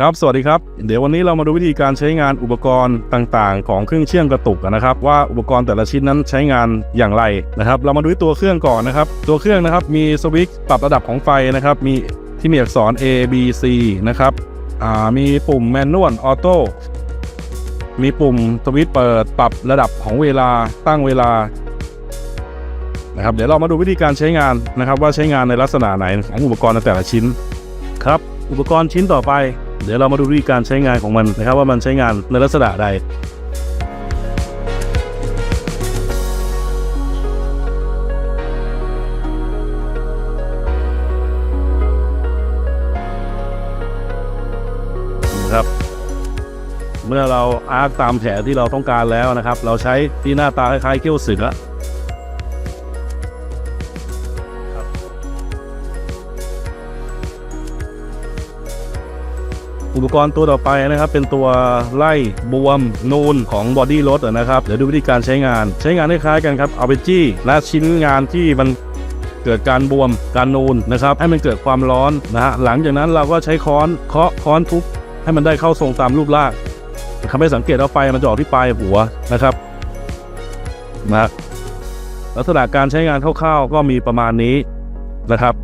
ครับ สวัสดีครับ เดี๋ยววันนี้เรามาดูวิธีการใช้งานอุปกรณ์ต่างๆ ของเครื่องเชื่อมกระตุกนะครับ ว่าอุปกรณ์แต่ละชิ้นนั้นใช้งานอย่างไรนะครับ เรามาดูตัวเครื่องก่อนนะครับ ตัวเครื่องนะครับมีสวิตช์ปรับระดับของไฟนะครับ มีที่มีอักษร A B C นะครับมีปุ่มแมนนวลออโต้มีปุ่มสวิตช์เปิดปรับระดับของเวลาตั้งเวลานะครับเดี๋ยวเรามาดูวิธีการใช้งานนะครับ ว่าใช้งานในลักษณะไหนของอุปกรณ์ในแต่ละชิ้นครับอุปกรณ์ชิ้นต่อไป เดี๋ยวเรามาดูวิธีการใช้งานของมันนะครับว่ามันใช้งานในลักษณะใดนะครับเมื่อเราอาร์คตามแผนที่เราต้องการแล้วนะครับ เราใช้ที่หน้าตาคล้ายๆเขี้ยวเสือ อุปกรณ์ตัวต่อไปนะครับ เป็นตัวไล่บวมนูนของบอดี้รถนะครับ เดี๋ยวดูวิธีการใช้งาน ใช้งานคล้ายกันครับ เอาไปจี้และชิ้นงานที่มันเกิดการบวมการนูนนะครับให้มันเกิดความร้อนนะฮะหลังจากนั้นเราก็ใช้ค้อนเคาะค้อนทุบให้มันได้เข้าทรงตามรูปร่างทำให้สังเกตว่าไฟมันจะออกที่ปลายหัวนะครับนะลักษณะการใช้งานคร่าวๆก็มีประมาณนี้นะครับ